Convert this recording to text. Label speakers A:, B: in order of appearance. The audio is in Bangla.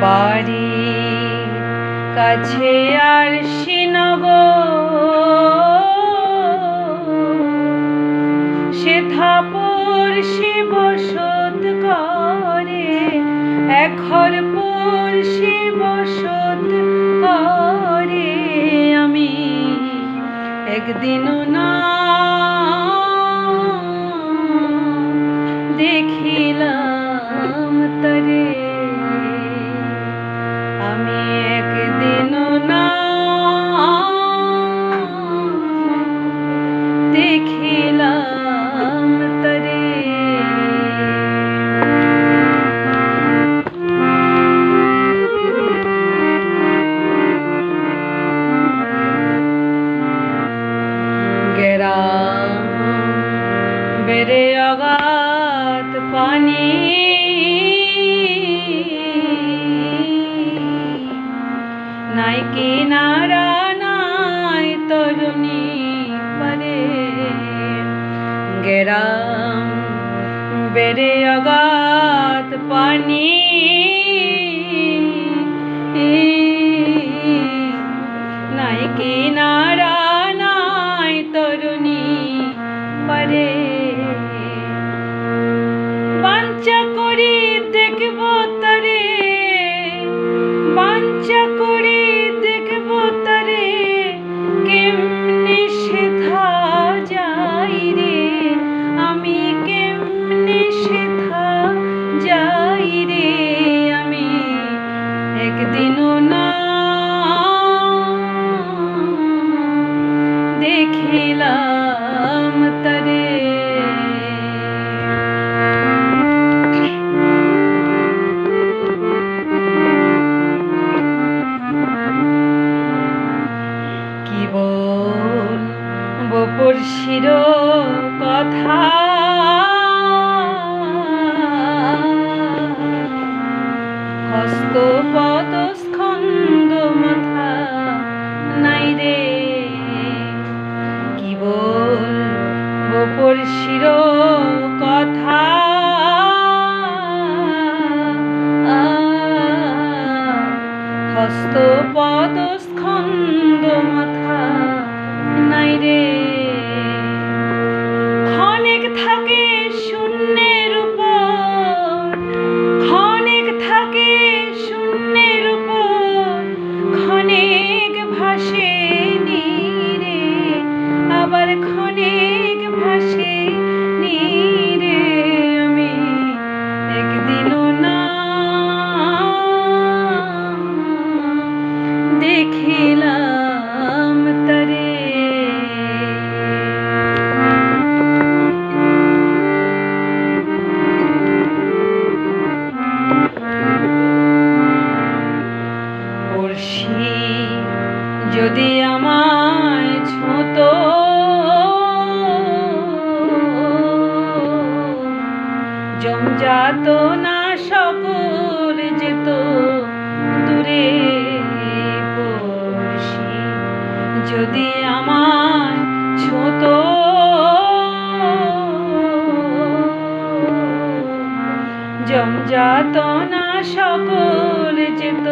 A: বাড়ি। কাছে আর শ্রীনগর। সে থাপর সে বসত করে এখর পর সে করে। আমি একদিনও না পানি। নাই কিনারা নাই তরুণী পারে। গেরাম বেড়ে অগাত পানি। একদিনও হস্ত পদ মাথা নাই রে। ক্ষণিক থাকে শূন্যের উপর, ক্ষণিক থাকে শূন্যের উপর, ক্ষণিক ভাসে নীরে, আবার ক্ষণিক ভাসে নীরে। যদি আমায় ছুঁত। জমজাত না সকল যেত দূরে যদি আমায় ছুঁত। জমজাত না সকল যেত